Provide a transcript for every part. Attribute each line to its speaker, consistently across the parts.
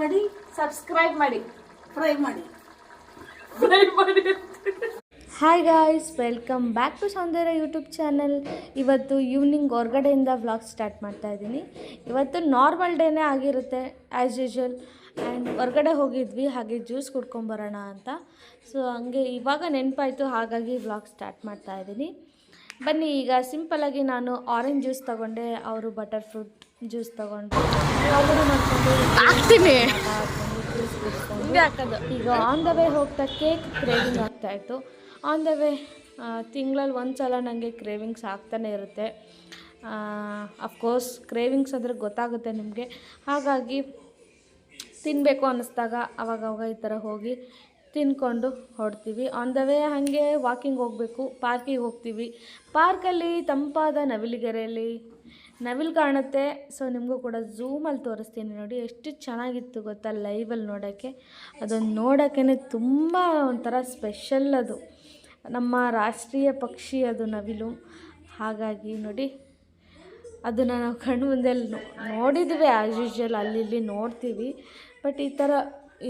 Speaker 1: ಮಾಡಿ
Speaker 2: ಸಬ್ಸ್ಕ್ರೈಬ್ ಮಾಡಿ.
Speaker 1: ಫ್ರೈ ಮಾಡಿ.
Speaker 2: ಫ್ರೈ ಮಾಡಿ
Speaker 3: hi guys welcome back to Soundarya YouTube channel ಇವತ್ತು ಈವ್ನಿಂಗ್ ಹೊರ್ಗಡೆಯಿಂದ ವ್ಲಾಗ್ ಸ್ಟಾರ್ಟ್ ಮಾಡ್ತಾ ಇದ್ದೀನಿ. ಇವತ್ತು ನಾರ್ಮಲ್ ಡೇನೇ ಆಗಿರುತ್ತೆ ಆ್ಯಸ್ ಯೂಶ್ವಲ್ ಆ್ಯಂಡ್ ಹೊರಗಡೆ ಹೋಗಿದ್ವಿ ಹಾಗೆ ಜ್ಯೂಸ್ ಕುಡ್ಕೊಂಬರೋಣ ಅಂತ. ಸೊ ಹಂಗೆ ಇವಾಗ ನೆನಪಾಯಿತು ಹಾಗಾಗಿ ವ್ಲಾಗ್ ಸ್ಟಾರ್ಟ್ ಮಾಡ್ತಾ ಇದ್ದೀನಿ. ಬನ್ನಿ ಈಗ ಸಿಂಪಲಾಗಿ ನಾನು ಆರೆಂಜ್ ಜ್ಯೂಸ್ ತಗೊಂಡೆ ಅವರು ಬಟರ್ ಫ್ರೂಟ್ ಜ್ಯೂಸ್
Speaker 2: ಹಾಕ್ತೀನಿ. ಹಾಕೋದು.
Speaker 3: ಈಗ ಆನ್ ದ ವೇ ಹೋಗ್ತಾ ಕೇಕ್ ಕ್ರೇವಿಂಗ್ ಆಗ್ತಾಯಿತ್ತು ಆನ್ ದ ವೇ ತಿಂಗಳಲ್ಲಿ ಒಂದು ಸಲ ನನಗೆ ಕ್ರೇವಿಂಗ್ಸ್ ಆಗ್ತಾನೆ ಇರುತ್ತೆ. ಅಫ್ಕೋರ್ಸ್ ಕ್ರೇವಿಂಗ್ಸ್ ಅಂದರೆ ಗೊತ್ತಾಗುತ್ತೆ ನಿಮಗೆ. ಹಾಗಾಗಿ ತಿನ್ನಬೇಕು ಅನ್ನಿಸ್ದಾಗ ಅವಾಗವಾಗ ಈ ಥರ ಹೋಗಿ ತಿನ್ಕೊಂಡು ಹೊಡ್ತೀವಿ ಆನ್ ದ ವೇ ಹಾಗೆ ವಾಕಿಂಗ್ ಹೋಗಬೇಕು ಪಾರ್ಕಿಗೆ ಹೋಗ್ತೀವಿ. ಪಾರ್ಕಲ್ಲಿ ತಂಪಾದ ನವಿಲಿಗೆರೆಯಲ್ಲಿ ನವಿಲು ಕಾಣುತ್ತೆ. ಸೊ ನಿಮಗೂ ಕೂಡ ಝೂಮಲ್ಲಿ ತೋರಿಸ್ತೀನಿ ನೋಡಿ. ಎಷ್ಟು ಚೆನ್ನಾಗಿತ್ತು ಗೊತ್ತಾ ಲೈವಲ್ಲಿ ನೋಡೋಕ್ಕೆ ಅದೊಂದು ನೋಡೋಕ್ಕೇ ತುಂಬ ಒಂಥರ ಸ್ಪೆಷಲ್ ಅದು. ನಮ್ಮ ರಾಷ್ಟ್ರೀಯ ಪಕ್ಷಿ ಅದು ನವಿಲು. ಹಾಗಾಗಿ ನೋಡಿ, ಅದನ್ನು ನಾವು ಕಣ್ಣು ಮುಂದೆ ನೋಡಿದ್ವಿ ಆ್ಯಸ್ ಯೂಶ್ವಲ್ ಅಲ್ಲಿ ಇಲ್ಲಿ ನೋಡ್ತೀವಿ. ಬಟ್ ಈ ಥರ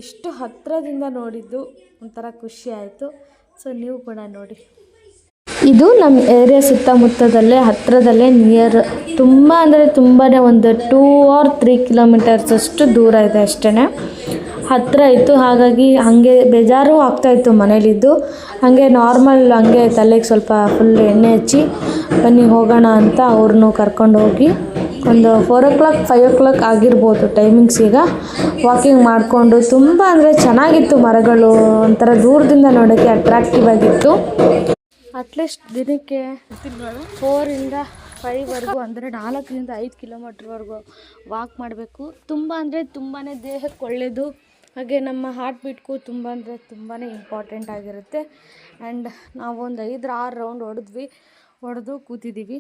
Speaker 3: ಎಷ್ಟು ಹತ್ತಿರದಿಂದ ನೋಡಿದ್ದು ಒಂಥರ ಖುಷಿ ಆಯಿತು. ಸೊ ನೀವು ಕೂಡ ನೋಡಿ. ಇದು ನಮ್ಮ ಏರಿಯಾ ಸುತ್ತಮುತ್ತದಲ್ಲೇ ಹತ್ತಿರದಲ್ಲೇ ನಿಯರ್ ತುಂಬ ಅಂದರೆ ತುಂಬಾ ಒಂದು ಟೂ ಆರ್ ತ್ರೀ ಕಿಲೋಮೀಟರ್ಸ್ ಅಷ್ಟು ದೂರ ಇದೆ ಅಷ್ಟೇ ಹತ್ತಿರ ಇತ್ತು, ಹಾಗಾಗಿ ಹಾಗೆ ಬೇಜಾರು ಆಗ್ತಾಯಿತ್ತು ಮನೇಲಿದ್ದು. ಹಾಗೆ ನಾರ್ಮಲ್ ಹಂಗೆ ತಲೆಗೆ ಸ್ವಲ್ಪ ಫುಲ್ ಎಣ್ಣೆ ಹಚ್ಚಿ, ಬನ್ನಿ ಹೋಗೋಣ ಅಂತ ಅವ್ರನ್ನೂ ಕರ್ಕೊಂಡು ಹೋಗಿ, ಒಂದು four o'clock five o'clock ಆಗಿರ್ಬೋದು ಟೈಮಿಂಗ್ಸ್ ಈಗ. ವಾಕಿಂಗ್ ಮಾಡಿಕೊಂಡು, ತುಂಬ ಅಂದರೆ ಚೆನ್ನಾಗಿತ್ತು ಮರಗಳು, ಒಂಥರ ದೂರದಿಂದ ನೋಡೋಕ್ಕೆ ಅಟ್ರಾಕ್ಟಿವ್ ಆಗಿತ್ತು. ಅಟ್ಲೀಸ್ಟ್ ದಿನಕ್ಕೆ ಫೋರಿಂದ ಫೈವ್ವರೆಗೂ ಅಂದರೆ ನಾಲ್ಕರಿಂದ ಐದು ಕಿಲೋಮೀಟ್ರ್ವರೆಗೂ ವಾಕ್ ಮಾಡಬೇಕು. ತುಂಬ ಅಂದರೆ ತುಂಬಾ ದೇಹಕ್ಕೆ ಒಳ್ಳೆಯದು ಹಾಗೆ ನಮ್ಮ ಹಾರ್ಟ್ ಬೀಟ್ಗೂ ತುಂಬ ಅಂದರೆ ತುಂಬಾ ಇಂಪಾರ್ಟೆಂಟ್ ಆಗಿರುತ್ತೆ. ಆ್ಯಂಡ್ ನಾವು ಒಂದು ಐದು ಆರು ರೌಂಡ್ ಹೊಡೆದ್ವಿ. ಹೊಡೆದು ಕೂತಿದ್ದೀವಿ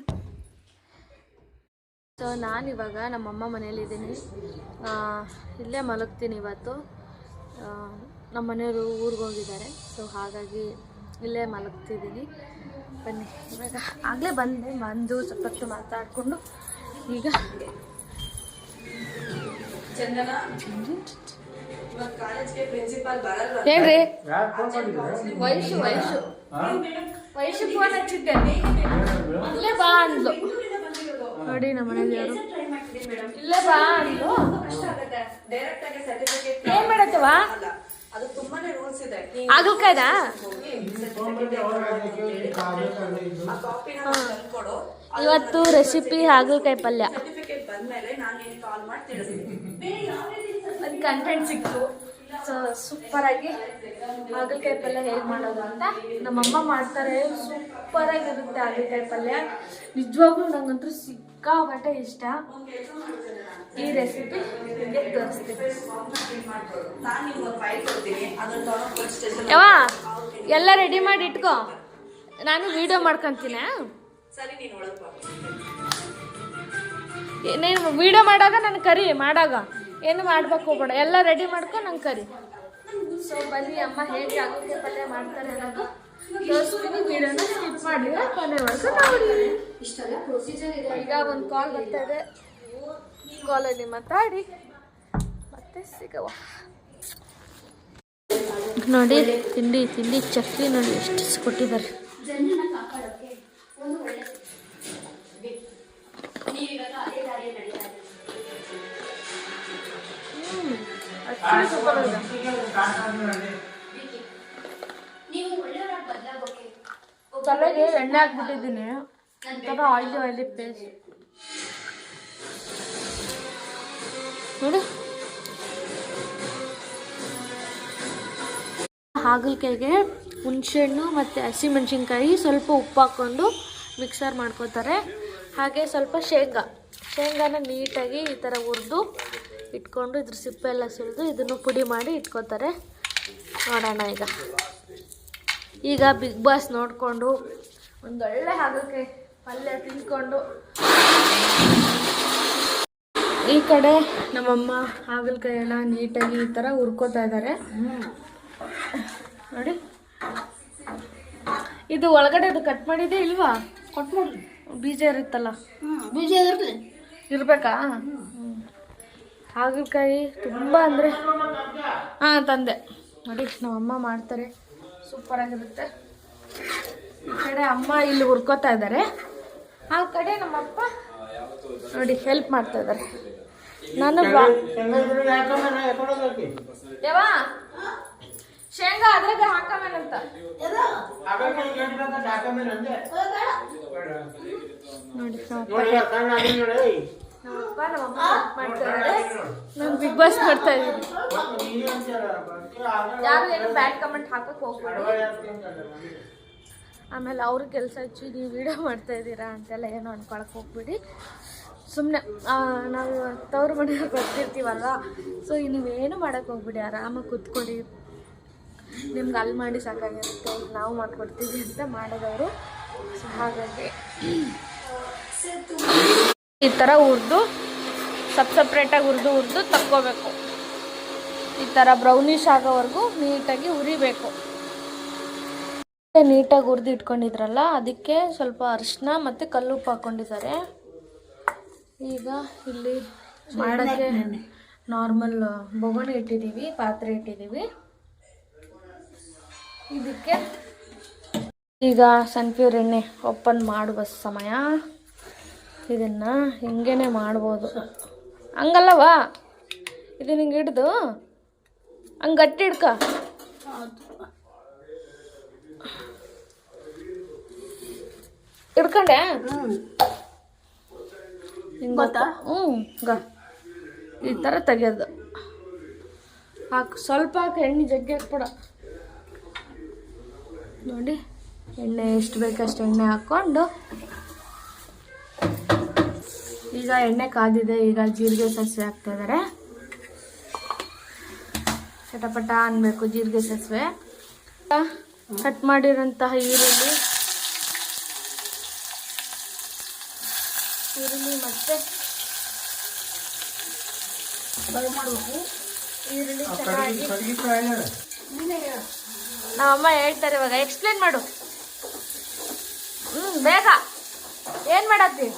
Speaker 3: ಸೊ ನಾನಿವಾಗ ನಮ್ಮಮ್ಮ ಮನೇಲಿದ್ದೀನಿ ಇಲ್ಲೇ ಮಲಗ್ತೀನಿ ಇವತ್ತು. ನಮ್ಮ ಮನೆಯವರು ಊರಿಗೆ ಹೋಗಿದ್ದಾರೆ. ಸೊ ಹಾಗಾಗಿ ಇಲ್ಲೇ ಮಲಗ್ತಿದ್ದೀನಿ ಬನ್ನಿ ಇವಾಗ ಆಗಲೇ ಬಂದೆ ಬಂದು ಸ್ವಲ್ಪ ಹೊತ್ತು ಮಾತಾಡಿಕೊಂಡು ಈಗ ಏನ್ರಿ ವಯಸ್ಸು ವಯಸ್ಸು ವಯಸ್ಸು ಫೋನ್ ಹಚ್ಚಿದ್ದೆ. ಇಲ್ಲೇ ಬಾ ಅಂದ್ಲು. ನೋಡಿ ನಮ್ಮ ಮನೆಯವರು ಇಲ್ಲೇ ಬಾ ಅಂದ್ಲು. ಏನ್ ಮಾಡತ್ತವ?
Speaker 1: ಅದು
Speaker 3: ಇವತ್ತು ರೆಸಿಪಿ ಹಾಗಲಕಾಯಿ ಪಲ್ಯ.
Speaker 1: ಕಾಲ್
Speaker 3: ಕಂಟೆಂಟ್ ಸಿಕ್ತು. ಸೊ ಸೂಪರಾಗಿ ಹಾಗಲಕಾಯಿ ಪಲ್ಯ ಹೇಗೆ ಮಾಡೋದು ಅಂತ ನಮ್ಮಮ್ಮ ಮಾಡ್ತಾರೆ. ಸೂಪರಾಗಿರುತ್ತೆ ಹಾಗಲಕಾಯಿ ಪಲ್ಯ. ನಿಜವಾಗ್ಲೂ ನಂಗಂತೂ ಸಿಕ್ಕಾಪಟ್ಟೆ ಇಷ್ಟ. ಈ ರೆಸಿಪಿ ನಿಮಗೆ ತೋರಿಸ್ತೀನಿ. ಯಾವ ಎಲ್ಲ ರೆಡಿ ಮಾಡಿ ಇಟ್ಕೋ. ನಾನು ವಿಡಿಯೋ ಮಾಡ್ಕೊತೀನಿ ಏನೇನು ವಿಡಿಯೋ ಮಾಡಾಗ ನಾನು ಕರಿ, ಮಾಡಾಗ. ಏನು ಮಾಡ್ಬೇಕು ಹೋಗ್ಬೇಡ. ಎಲ್ಲ ರೆಡಿ ಮಾಡ್ಕೊಂಡು ನಂಗೆ ಕರಿ. ಸೊ ಬನ್ನಿ ಅಮ್ಮ, ಹೇಗೆ ಆಗುತ್ತೆ ಪಲ್ಯ ಮಾಡ್ತಾರೆ ಅನ್ನೋದು ತೋರಿಸ್ತೀನಿ. ಸ್ಕಿಪ್ ಮಾಡಿ ಕೊನೆವರೆಗೂ ನೋಡಿ. ಈಗ ಒಂದು ಕಾಲ್ ಬರ್ತಾ ಇದೆ. ಕಾಲಲ್ಲಿ ಮಾತಾಡಿ. ಮತ್ತೆ ಸಿಗವ ನೋಡಿ, ತಿಂಡಿ ತಿಂಡಿ, ಚಕ್ಲಿ ನೋಡಿ ಎಷ್ಟು ಕೊಟ್ಟಿದ್ದಾರೆ ತಲೆಗೆ ಎಣ್ಣೆ ಹಾಕ್ಬಿಟ್ಟಿದ್ದೀನಿ. ಒಂಥರ ಆಯಿಲಿ ಆಯಿಲಿ ಪೇಸ್ಟ್ ನೋಡು. ಹಾಗಲಕಾಯಿಗೆ ಹುಣಸೆಹಣ್ಣು ಮತ್ತು ಹಸಿಮೆಣ್ಸಿನ್ಕಾಯಿ ಸ್ವಲ್ಪ ಉಪ್ಪು ಹಾಕ್ಕೊಂಡು ಮಿಕ್ಸರ್ ಮಾಡ್ಕೋತಾರೆ. ಹಾಗೆ ಸ್ವಲ್ಪ ಶೇಂಗಾ. ಶೇಂಗಾನ ನೀಟಾಗಿ ಈ ಥರ ಹುರಿದು ಇಟ್ಕೊಂಡು ಇದ್ರ ಸಿಪ್ಪೆ ಎಲ್ಲ ಸುಲಿದು ಇದನ್ನು ಪುಡಿ ಮಾಡಿ ಇಟ್ಕೋತಾರೆ. ನೋಡೋಣ ಈಗ. ಈಗ ಬಿಗ್ ಬಾಸ್ ನೋಡಿಕೊಂಡು ಒಂದೊಳ್ಳೆ ಹಾಗಕ್ಕೆ ಪಲ್ಯ ತಿಂದ್ಕೊಂಡು ಈ ಕಡೆ ನಮ್ಮಮ್ಮ ಹಾಗಲಕಾಯಿ ಎಲ್ಲ ನೀಟಾಗಿ ಈ ಥರ ಹುರ್ಕೋತಾ ಇದ್ದಾರೆ. ನೋಡಿ. ಇದು ಒಳಗಡೆ ಅದು ಕಟ್ ಮಾಡಿದೆ ಇಲ್ವಾ? ಕಟ್ ಮಾಡಿ ಬೀಜ ಇರುತ್ತಲ್ಲ.
Speaker 2: ಬೀಜ
Speaker 3: ಇರ್ಬೇಕಾ? ಹಾಗಲಕಾಯಿ ತುಂಬ ಅಂದರೆ ಹಾಂ ತಂದೆ. ನೋಡಿ ನಮ್ಮಮ್ಮ ಮಾಡ್ತಾರೆ. ಸೂಪರಾಗಿರುತ್ತೆ ಈ ಕಡೆ ಅಮ್ಮ ಇಲ್ಲಿ ಹುರ್ಕೋತಾ ಇದ್ದಾರೆ. ಆ ಕಡೆ ನಮ್ಮಪ್ಪ ನೋಡಿ ಹೆಲ್ಪ್ ಮಾಡ್ತಾ ಇದ್ದಾರೆ. ನಾನು ಯವ್ವ, ಶೇಂಗಾ ಅದ್ರಾಗ ಹಾಕಮೇನಂತ ನೋಡಿ ನಮ್ಮಪ್ಪ ನಮ್ಮಮ್ಮ ಮಾಡ್ತಾ ಇದ್ದಾರೆ. ನಾನು ಬಿಗ್ ಬಾಸ್ ಮಾಡ್ತಾ ಇದ್ದೀನಿ. ಯಾರು ಏನು ಬ್ಯಾಡ್ ಕಮೆಂಟ್ ಹಾಕಕ್ ಹೋಗ್ಬೇಡಿ. ಆಮೇಲೆ ಅವ್ರ ಕೆಲಸ ಹಚ್ಚಿ ನೀವು ವಿಡಿಯೋ ಮಾಡ್ತಾ ಇದ್ದೀರಾ ಅಂತೆಲ್ಲ ಏನು ಅನ್ಕೊಳಕ್ ಹೋಗ್ಬಿಡಿ. ಸುಮ್ಮನೆ ನಾವು ತವ್ರ ಮನೆಗೆ ಬರ್ತಿರ್ತೀವಲ್ವ? ಸೊ ನೀವೇನು ಮಾಡೋಕ್ಕೆ ಹೋಗ್ಬಿಡಿ. ಆರಾಮಾಗಿ ಕೂತ್ಕೊಡಿ. ನಿಮ್ಗೆ ಅಲ್ಲಿ ಮಾಡಿ ಸಾಕಾಗಿರುತ್ತೆ. ಈಗ ನಾವು ಮಾಡ್ಕೊಡ್ತೀವಿ ಅಂತ ಮಾಡೋದವರು. ಸೊ ಹಾಗಾಗಿ ಈ ಥರ ಹುರಿದು ಸಪ್ ಸಪ್ರೇಟಾಗಿ ಹುರಿದು ಹುರಿದು ತಕ್ಕೋಬೇಕು. ಈ ಥರ ಬ್ರೌನಿಶ್ ಆಗೋವರೆಗೂ ನೀಟಾಗಿ ಹುರಿಬೇಕು. ನೀಟಾಗಿ ಹುರಿದು ಇಟ್ಕೊಂಡಿದ್ರಲ್ಲ ಅದಕ್ಕೆ ಸ್ವಲ್ಪ ಅರಿಶಿನ ಮತ್ತು ಕಲ್ಲುಪ್ಪು ಹಾಕ್ಕೊಂಡಿದ್ದಾರೆ ಈಗ ಇಲ್ಲಿ ಮಾಡೋಕ್ಕೆ ನಾರ್ಮಲ್ ಬೊಗಣೆ ಇಟ್ಟಿದ್ದೀವಿ ಪಾತ್ರೆ ಇಟ್ಟಿದ್ದೀವಿ. ಇದಕ್ಕೆ ಈಗ ಸನ್ಫ್ಯೂರ್ ಎಣ್ಣೆ ಓಪನ್ ಮಾಡುವ ಸಮಯ. ಇದನ್ನು ಹಿಂಗೇನೆ ಮಾಡ್ಬೋದು. ಹಂಗಲ್ಲವಾ? ಇದು ನಿಂಗೆ ಹಿಡ್ದು? ಹಂಗೆ ಗಟ್ಟಿ ಹಿಡ್ಕ. ಹಿಡ್ಕೊಂಡೆ? ಹಿಂಗೆ ಗೊತ್ತಾ? ಹ್ಞೂ ಗ. ಈ ಥರ ತೆಗೆಯೋದು ಹಾಕು. ಸ್ವಲ್ಪ ಹಾಕಿ ಎಣ್ಣೆ ಜಗ್ಗಿ ಹಾಕ್ಬಿಡ. ನೋಡಿ ಎಣ್ಣೆ ಎಷ್ಟು ಬೇಕಷ್ಟು ಎಣ್ಣೆ ಹಾಕ್ಕೊಂಡು ಈಗ ಎಣ್ಣೆ ಕಾದಿದೆ ಈಗ ಜೀರಿಗೆ ಸಸಿವೆ ಹಾಕ್ತಾ ಇದ್ದಾರೆ ಚಟಪಟ ಅನ್ಬೇಕು ಜೀರಿಗೆ ಸಸಿವೆ. ಕಟ್ ಮಾಡಿರೋಂತಹ ಈರುಳ್ಳಿ. ಈರುಳ್ಳಿ ಮತ್ತೆ ಈರುಳ್ಳಿ ನಮ್ಮಮ್ಮ ಹೇಳ್ತಾರೆ ಇವಾಗ ಎಕ್ಸ್ಪ್ಲೇನ್ ಮಾಡು. ಹ್ಞೂ ಬೇಗ. ಏನು ಮಾಡತ್ತಿ?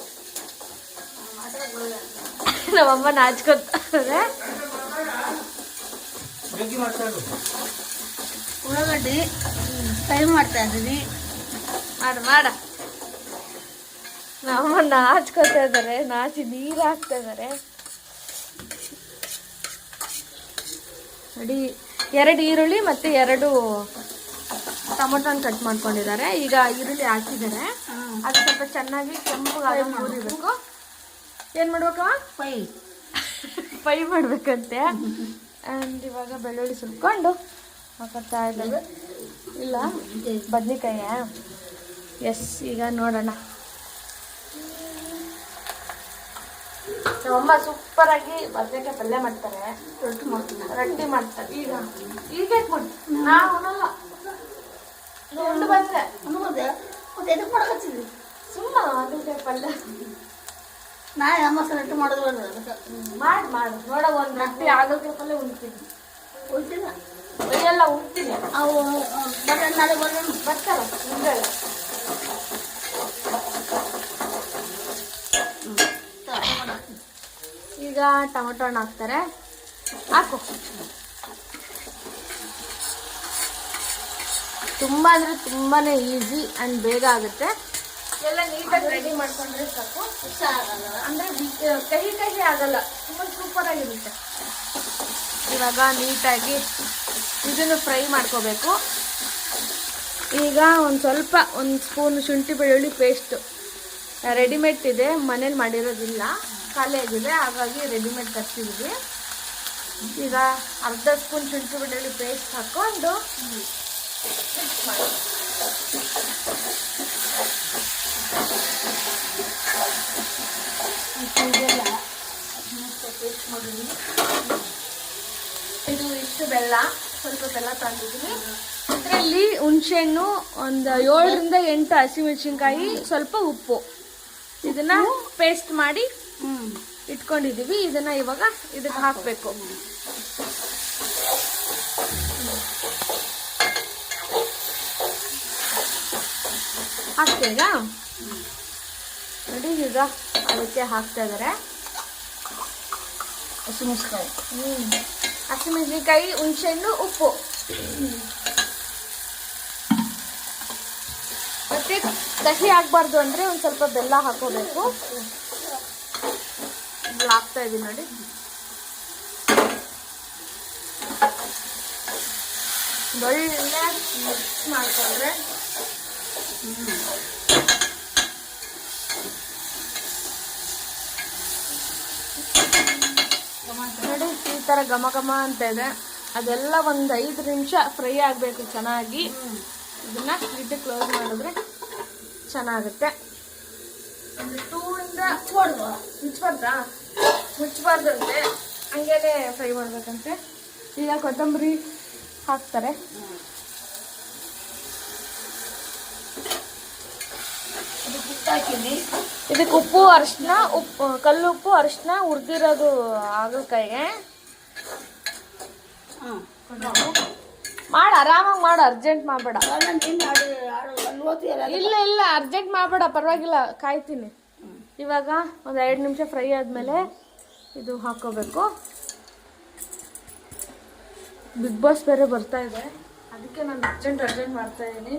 Speaker 3: ನಮ್ಮಮ್ಮ ನಾಚ್ಕೊತಾರೆ
Speaker 1: ಉಳ್ಳಾಗಡ್ಡಿ ಫ್ರೈ ಮಾಡ್ತಾ ಇದ್ದೀನಿ
Speaker 3: ಮಾಡ ಮಾಡ. ನಮ್ಮಮ್ಮ ನಾಚ್ಕೊತಾ ಇದ್ದಾರೆ ನಾಚಿ ನೀರು ಹಾಕ್ತಾ ಇದ್ದಾರೆ. ಅಡಿ ಎರಡು ಈರುಳ್ಳಿ ಮತ್ತು ಎರಡು ಟೊಮೊಟೊನ ಕಟ್ ಮಾಡ್ಕೊಂಡಿದ್ದಾರೆ. ಈಗ ಈರುಳ್ಳಿ ಹಾಕಿದ್ದಾರೆ. ಅದು ಸ್ವಲ್ಪ ಚೆನ್ನಾಗಿ ಹುರಿಬೇಕು ಏನು ಮಾಡ್ಬೇಕವ
Speaker 1: ಪೈ.
Speaker 3: ಪೈ ಮಾಡ್ಬೇಕಂತೆ. ಆ್ಯಂಡ್ ಇವಾಗ ಬೆಳ್ಳುಳ್ಳಿ ಸುಲ್ಕೊಂಡು ಹಾಕೋತಾ ಇದ್ದಾವೆ. ಇಲ್ಲ ಬದ್ನಿಕಾಯ? ಎಸ್ ಈಗ ನೋಡೋಣ. ನಮ್ಮಮ್ಮ ಆಗಿ ಬದನೆಕಾಯಿ ಪಲ್ಯ ಮಾಡ್ತಾರೆ.
Speaker 1: ರೊಟ್ಟಿ ಮಾಡ್ತಾರೆ.
Speaker 3: ರೊಟ್ಟಿ ಮಾಡ್ತಾರೆ ಈಗ ಈಗ ಯಾಕೆ ಮಾಡಿ ನಾವು ಉಣಲ್ಲ ಉಂಡು ಬಂದೆ
Speaker 1: ಅನ್ನು ಮತ್ತೆ ಮತ್ತೆ ಎದಕ್ಕೆ ಮಾಡಕತ್ತೀವಿ
Speaker 3: ಸುಮ್ಮ ಬದ್ನೆಕಾಯಿ ಪಲ್ಯ.
Speaker 1: ನಾ ಅಮ್ಮ ರೊಟ್ಟಿ ಮಾಡೋದು ಅದಕ್ಕೆ.
Speaker 3: ಮಾಡಿ ಮಾಡು. ನೋಡ ಒಂದು ರೊಟ್ಟಿ ಪಲ್ಯ ಉಣ್ತೀನಿ.
Speaker 1: ಹೋಗ್ತಿಲ್ಲ
Speaker 3: ಎಲ್ಲ ಉಣ್ತೀನಿ.
Speaker 1: ಅವು ಬರ್ರಿ ನಾಳೆ ಬರ್ರಿ
Speaker 3: ಬರ್ತಾರ ಮುಂಜಾನೆ. ಈಗ ಟೊಮೆಟೊ ಹಣ್ಣು ಹಾಕ್ತಾರೆ. ಹಾಕು. ತುಂಬ ಅಂದರೆ ತುಂಬಾ ಈಸಿ ಆ್ಯಂಡ್ ಬೇಗ ಆಗುತ್ತೆ. ಎಲ್ಲ ನೀಟಾಗಿ ರೆಡಿ ಮಾಡ್ಕೊಂಡ್ರೆ ಸಾಕು. ಅಂದರೆ ಕಹಿ ಕಹಿ ಆಗಲ್ಲ. ತುಂಬ ಸೂಪರಾಗಿರುತ್ತೆ ಇವಾಗ ನೀಟಾಗಿ ಇದನ್ನು ಫ್ರೈ ಮಾಡ್ಕೋಬೇಕು. ಈಗ ಒಂದು ಸ್ವಲ್ಪ, ಒಂದು ಸ್ಪೂನ್ ಶುಂಠಿ ಬೆಳ್ಳುಳ್ಳಿ ಪೇಸ್ಟು ರೆಡಿಮೇಡ್ ಇದೆ. ಮನೇಲಿ ಮಾಡಿರೋದಿಲ್ಲ. ಖಾಲಿ ಆಗಿದೆ ಹಾಗಾಗಿ ರೆಡಿಮೇಡ್ ತರ್ಸಿದ್ವಿ. ಈಗ ಅರ್ಧ ಸ್ಪೂನ್ ಶುಂಠಿ ಬೆಳ್ಳುಳ್ಳಿ ಪೇಸ್ಟ್ ಹಾಕ್ಕೊಂಡು ಮಿಕ್ಸ್ ಮಾಡಿ.
Speaker 1: ಇದೆಲ್ಲ
Speaker 3: ಇದು ಇಷ್ಟು ಬೆಲ್ಲ ಸ್ವಲ್ಪ ಬೆಲ್ಲ ತಂದಿದ್ದೀನಿ ಇದರಲ್ಲಿ ಹುಣಸೆಹಣ್ಣು ಒಂದು ಏಳರಿಂದ ಎಂಟು ಹಸಿಮೆಣಸಿನ್ಕಾಯಿ ಸ್ವಲ್ಪ ಉಪ್ಪು. ಇದನ್ನ ಪೇಸ್ಟ್ ಮಾಡಿ ಇಟ್ಕೊಂಡಿದ್ದೀವಿ. ಇದನ್ನ ಇವಾಗ ಇದಕ್ಕೆ ಹಾಕಬೇಕು. ಹಾಕ್ತೀರಾ? ನೋಡಿ ಅದಕ್ಕೆ ಹಾಕ್ತಾ ಇದ್ದಾರೆ
Speaker 1: ಹಸಿಮೆಣಸಿಕಾಯಿ
Speaker 3: ಹ್ಞೂ ಹಸಿಮೆಣಸಿನ್ಕಾಯಿ ಹುಣಸೆಹಣ್ಣು ಉಪ್ಪು. ಮತ್ತೆ ಕಹಿ ಆಗಬಾರ್ದು ಅಂದರೆ ಒಂದು ಸ್ವಲ್ಪ ಬೆಲ್ಲ ಹಾಕೋಬೇಕು. ಹಾಕ್ತಾ ಇದ್ದೀನಿ ನೋಡಿ. ಒಳ್ಳೆ ಮಿಕ್ಸ್ ಮಾಡ್ಕೊಂಡ್ರೆ ನೋಡಿ ಈ ಥರ ಘಮ ಘಮ ಅಂತ ಇದೆ. ಅದೆಲ್ಲ ಒಂದು ಐದು ನಿಮಿಷ ಫ್ರೈ ಆಗಬೇಕು ಚೆನ್ನಾಗಿ. ಇದನ್ನ ಲಿಡ್ ಕ್ಲೋಸ್ ಮಾಡಿದ್ರೆ ಚೆನ್ನಾಗುತ್ತೆ. ಒಂದು ಟೂ ಇಂದ
Speaker 1: ಮುಚ್ಬಾರ್ದು?
Speaker 3: ಮುಚ್ಚಬಾರ್ದಾ ಮುಚ್ಚಬಾರ್ದಂತೆ ಹಂಗೇನೆ ಫ್ರೈ ಮಾಡಬೇಕಂತೆ. ಈಗ ಕೊತ್ತಂಬರಿ ಹಾಕ್ತಾರೆ.
Speaker 1: ಇದಕ್ಕೆ ಉಪ್ಪು
Speaker 3: ಅರಿಶಿನ ಉಪ್ಪು ಕಲ್ಲುಪ್ಪು ಅರಿಶಿನ ಹುರಿದಿರೋದು ಹಾಗಲಕಾಯಿಗೆ. ಮಾಡು, ಆರಾಮಾಗಿ ಮಾಡು ಅರ್ಜೆಂಟ್ ಮಾಡಬೇಡ. ಇಲ್ಲ ಇಲ್ಲ ಅರ್ಜೆಂಟ್ ಮಾಡಬೇಡ, ಪರವಾಗಿಲ್ಲ, ಕಾಯ್ತೀನಿ. ಇವಾಗ ಒಂದು ಎರಡು ನಿಮಿಷ ಫ್ರೈ ಆದಮೇಲೆ ಇದು ಹಾಕೋಬೇಕು. ಬಿಗ್ ಬಾಸ್ ಬೇರೆ ಬರ್ತಾ ಇದೆ. ಅದಕ್ಕೆ ನಾನು ಅರ್ಜೆಂಟ್ ಅರ್ಜೆಂಟ್ ಮಾಡ್ತಾ ಇದ್ದೀನಿ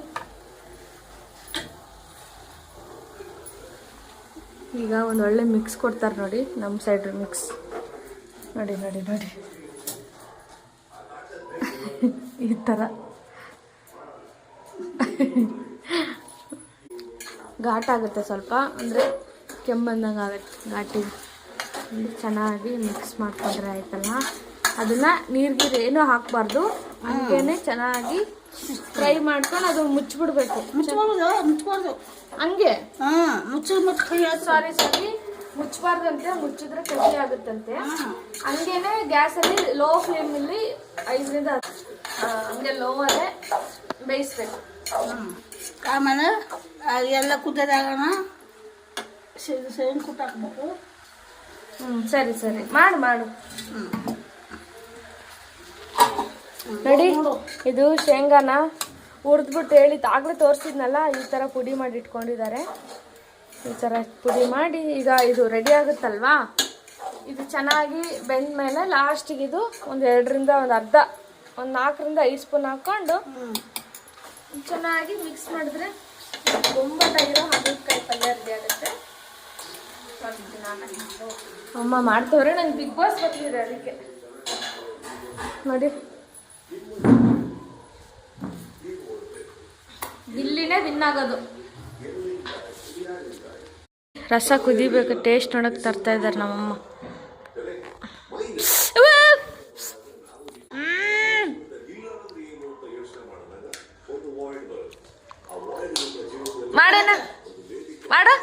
Speaker 3: ಈಗ ಒಂದು ಒಳ್ಳೆ ಮಿಕ್ಸ್ ಕೊಡ್ತಾರೆ ನೋಡಿ ನಮ್ಮ ಸೈಡ್ ಮಿಕ್ಸ್ ನೋಡಿ ನೋಡಿ ನೋಡಿ. ಈ ಥರ. ಘಾಟ್ ಆಗುತ್ತೆ ಸ್ವಲ್ಪ ಅಂದರೆ ಕೆಮ್ಮಂದಂಗೆ ಆಗುತ್ತೆ ಘಾಟಿ ಚೆನ್ನಾಗಿ ಮಿಕ್ಸ್ ಮಾಡ್ಕೊಂಡ್ರೆ ಆಯ್ತಲ್ಲ. ಅದನ್ನು ನೀರ್ಗೀರು ಏನೂ ಹಾಕಬಾರ್ದು. ಹಂಗೇನೆ ಚೆನ್ನಾಗಿ ಫ್ರೈ ಮಾಡ್ಕೊಂಡು ಅದು ಮುಚ್ಚಿಬಿಡ್ಬೇಕು
Speaker 1: ಮುಚ್ಚಬಾರ್ದು
Speaker 3: ಹಂಗೆ?
Speaker 1: ಹಾಂ ಮುಚ್ಚಿ
Speaker 3: ಸಾರಿ ಸಾರಿ ಮುಚ್ಚಬಾರ್ದಂತೆ ಮುಚ್ಚಿದ್ರೆ ಕಹಿ ಆಗುತ್ತಂತೆ. ಹಂಗೇನೆ ಗ್ಯಾಸಲ್ಲಿ ಲೋ ಫ್ಲೇಮಲ್ಲಿ ಐದರಿಂದ ಆ, ಹಂಗೆ ಲೋ ಅಲ್ಲೇ ಬೇಯಿಸ್ಬೇಕು.
Speaker 1: ಆಮೇಲೆ ಎಲ್ಲ ಕುದ್ದದಾಗಣ ಸೇಮ್ ಕುಟ್ಟು ಹಾಕ್ಬೇಕು.
Speaker 3: ಹ್ಞೂ ಸರಿ ಸರಿ. ಮಾಡು ಮಾಡು. ನೋಡಿ ಇದು ಶೇಂಗಾನ ಹುರಿದ್ಬಿಟ್ಟು ಹೇಳಿ ಆಗಲೇ ತೋರಿಸಿದ್ನಲ್ಲ ಈ ಥರ ಪುಡಿ ಮಾಡಿ ಇಟ್ಕೊಂಡಿದ್ದಾರೆ. ಈ ಥರ ಪುಡಿ ಮಾಡಿ ಈಗ ಇದು ರೆಡಿ ಆಗುತ್ತಲ್ವಾ? ಇದು ಚೆನ್ನಾಗಿ ಬೆಂದ ಮೇಲೆ ಲಾಸ್ಟಿಗೆ ಇದು ಒಂದು ಎರಡರಿಂದ ಒಂದು ಅರ್ಧ ಒಂದು ನಾಲ್ಕರಿಂದ ಐದು ಸ್ಪೂನ್ ಹಾಕ್ಕೊಂಡು ಚೆನ್ನಾಗಿ ಮಿಕ್ಸ್ ಮಾಡಿದ್ರೆ ಒಂಬತ್ತಾಗಿರೋ ಹಾಗಲಕಾಯಿ ಪಲ್ಯ ರೆಡಿ ಆಗುತ್ತೆ. ಅಮ್ಮ ಮಾಡ್ತವ್ರೆ ನಂಗೆ ಬಿಗ್ ಬಾಸ್ ಬರ್ತಿದೆ ಅದಕ್ಕೆ. ನೋಡಿ. ಇಲ್ಲಿನೇ ವಿನ್ ಆಗೋದು. ರಸ ಕುದಿಬೇಕು ಟೇಸ್ಟ್ ನೋಡಕ್ ತರ್ತಾ ಇದ್ದಾರೆ ನಮ್ಮಮ್ಮ ಅವ್ವ! ಮ್ಮ್. ಮಾಡೋಣ ಮಾಡು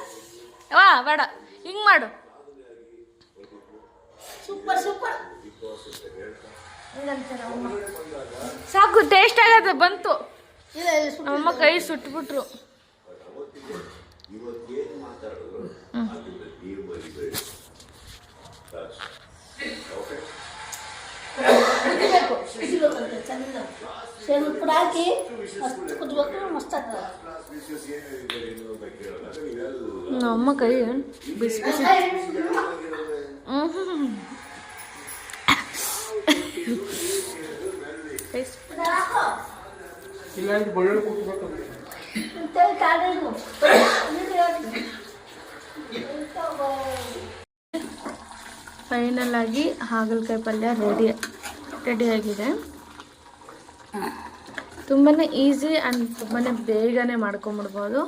Speaker 3: ವಾ ಬೇಡ ಹಿಂಗ್ ಮಾಡು
Speaker 1: ಸೂಪರ್ ಸೂಪರ್
Speaker 3: ಸಾಕು ಟೇಸ್ಟ್ ಆಗತ್ತೆ ಬಂತು
Speaker 1: ಇಲ್ಲ ಇಲ್ಲ ಸೂಪರ್
Speaker 3: ನಮ್ಮಮ್ಮ ಕೈ ಸುಟ್ಬಿಟ್ರು.
Speaker 1: ಸ್ವಲ್ಪ ಹಾಕಿ ಮಸ್ತ್ ಕುದ್ಬೇಕು ಮಸ್ತ್ ಆಗ್ತದೆ
Speaker 3: ನಮ್ಮಮ್ಮ ಕೈ ಬಿಸಿ ಬಿಸಿ ಟೇಸ್ಟ್
Speaker 1: ಇಂಥವು ಕಾಡಿದ್ದು.
Speaker 3: ಫೈನಲ್ ಆಗಿ ಹಾಗಲಕಾಯಿ ಪಲ್ಯ ರೆಡಿ ರೆಡಿಯಾಗಿದೆ ತುಂಬಾ ಈಸಿ ಆ್ಯಂಡ್ ತುಂಬಾ ಬೇಗನೆ ಮಾಡ್ಕೊಂಬಿಡ್ಬೋದು.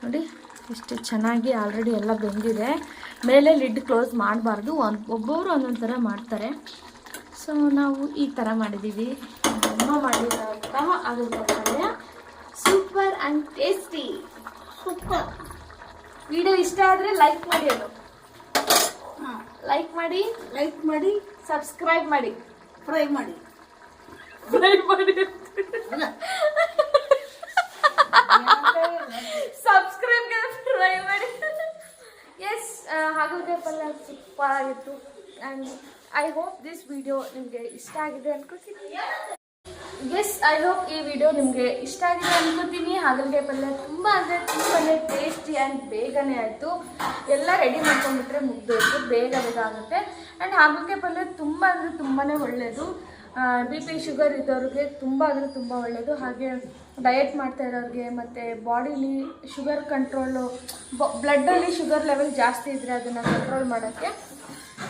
Speaker 3: ನೋಡಿ ಇಷ್ಟು ಚೆನ್ನಾಗಿ ಆಲ್ರೆಡಿ ಎಲ್ಲ ಬೆಂದಿದೆ. ಮೇಲೆ ಲಿಡ್ ಕ್ಲೋಸ್ ಮಾಡಬಾರ್ದು. ಒಂದು ಒಬ್ಬೊಬ್ಬರು ಒಂದೊಂದು ಥರ ಮಾಡ್ತಾರೆ. ಸೊ ನಾವು ಈ ಥರ ಮಾಡಿದ್ದೀವಿ ಅಮ್ಮ ಮಾಡಿದ ಹಾಗಲಕಾಯಿ ಪಲ್ಯ super and tasty
Speaker 1: super
Speaker 3: video ಇಷ್ಟ ಆದರೆ ಲೈಕ್ ಮಾಡಿ ಅದು.
Speaker 1: ಹಾಂ
Speaker 3: ಲೈಕ್ ಮಾಡಿ
Speaker 1: ಲೈಕ್ ಮಾಡಿ
Speaker 3: ಸಬ್ಸ್ಕ್ರೈಬ್ ಮಾಡಿ.
Speaker 1: ಫ್ರೈ ಮಾಡಿ.
Speaker 3: ಫ್ರೈ ಮಾಡಿ ಸಬ್ಸ್ಕ್ರೈಬ್ ಫ್ರೈ ಮಾಡಿ. ಎಸ್ ಹಾಗಾದ್ರೆ ಪಲ್ಯ ಸೂಪರ್ ಆಗಿತ್ತು. And I hope this video ನಿಮಗೆ ಇಷ್ಟ ಆಗಿದೆ ಅನ್ಕೋತೀನಿ. ಎಸ್ ಐ ಹೋಪ್ ಈ ವಿಡಿಯೋ ನಿಮಗೆ ಇಷ್ಟ ಆಗಿದೆ ಅನ್ಕೋತೀನಿ. ಹಾಗಲಕಾಯಿ ಪಲ್ಯ ತುಂಬ ಅಂದರೆ ತುಂಬಾ ಟೇಸ್ಟಿ ಆ್ಯಂಡ್ ಬೇಗನೆ ಆಯಿತು. ಎಲ್ಲ ರೆಡಿ ಮಾಡ್ಕೊಂಡ್ಬಿಟ್ರೆ ಮುಗ್ದೋಯ್ತು, ಬೇಗ ಬೇಗ ಆಗುತ್ತೆ. ಆ್ಯಂಡ್ ಹಾಗಲಕಾಯಿ ಪಲ್ಯ ತುಂಬ ಅಂದರೆ ತುಂಬಾ ಒಳ್ಳೆಯದು ಬಿ ಪಿ ಶುಗರ್ ಇದ್ದವ್ರಿಗೆ ತುಂಬ ಅಂದರೆ ತುಂಬ ಒಳ್ಳೆಯದು ಹಾಗೆ ಡಯಟ್ ಮಾಡ್ತಾ ಇರೋರಿಗೆ ಮತ್ತು ಬಾಡಿಲಿ ಶುಗರ್ ಕಂಟ್ರೋಲು ಬ್ಲಡ್ಡಲ್ಲಿ ಶುಗರ್ ಲೆವೆಲ್ ಜಾಸ್ತಿ ಇದ್ದರೆ ಅದನ್ನು ಕಂಟ್ರೋಲ್ ಮಾಡೋಕ್ಕೆ.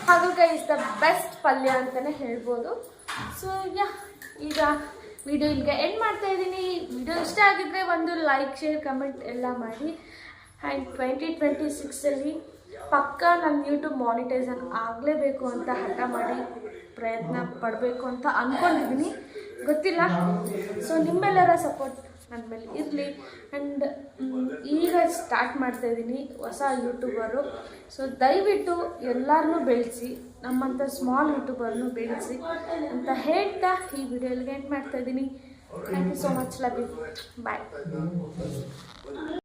Speaker 3: ಹಾಗಲಕಾಯಿ ಇಸ್ ದ ಬೆಸ್ಟ್ ಪಲ್ಯ ಅಂತಲೇ ಹೇಳ್ಬೋದು. ಸೊ ಈಗ ವಿಡಿಯೋ ಇಲ್ಲಿಗೆ ಎಂಡ್ ಮಾಡ್ತಾ ಇದ್ದೀನಿ. ವಿಡಿಯೋ ಇಷ್ಟ ಆಗಿದ್ರೆ ಒಂದು ಲೈಕ್ ಶೇರ್ ಕಮೆಂಟ್ ಎಲ್ಲ ಮಾಡಿ. ಆ್ಯಂಡ್ ಟ್ವೆಂಟಿ ಟ್ವೆಂಟಿ ಸಿಕ್ಸಲ್ಲಿ ಪಕ್ಕ ನನ್ನ ಯೂಟ್ಯೂಬ್ ಮಾನಿಟೈಸನ್ ಆಗಲೇಬೇಕು ಅಂತ ಹಠ ಮಾಡಿ ಪ್ರಯತ್ನ ಪಡಬೇಕು ಅಂತ ಅಂದ್ಕೊಂಡಿದ್ದೀನಿ ಗೊತ್ತಿಲ್ಲ? ಸೊ ನಿಮ್ಮೆಲ್ಲರ ಸಪೋರ್ಟ್ ನನ್ನ ಮೇಲೆ ಇರಲಿ. ಆ್ಯಂಡ್ ಈಗ ಸ್ಟಾರ್ಟ್ ಮಾಡ್ತಾ ಇದ್ದೀನಿ ಹೊಸ ಯೂಟ್ಯೂಬರು ಸೊ ದಯವಿಟ್ಟು ಎಲ್ಲರನ್ನೂ ಬೆಳೆಸಿ. ನಮ್ಮಂಥ ಸ್ಮಾಲ್ ಯೂಟ್ಯೂಬರ್ನು ಬೆಳೆಸಿ ಅಂತ ಹೇಳ್ತಾ ಈ ವಿಡಿಯೋಲಿಗೆ ಎಂಟ್ ಮಾಡ್ತಾ ಇದ್ದೀನಿ. Thank you so much love you bye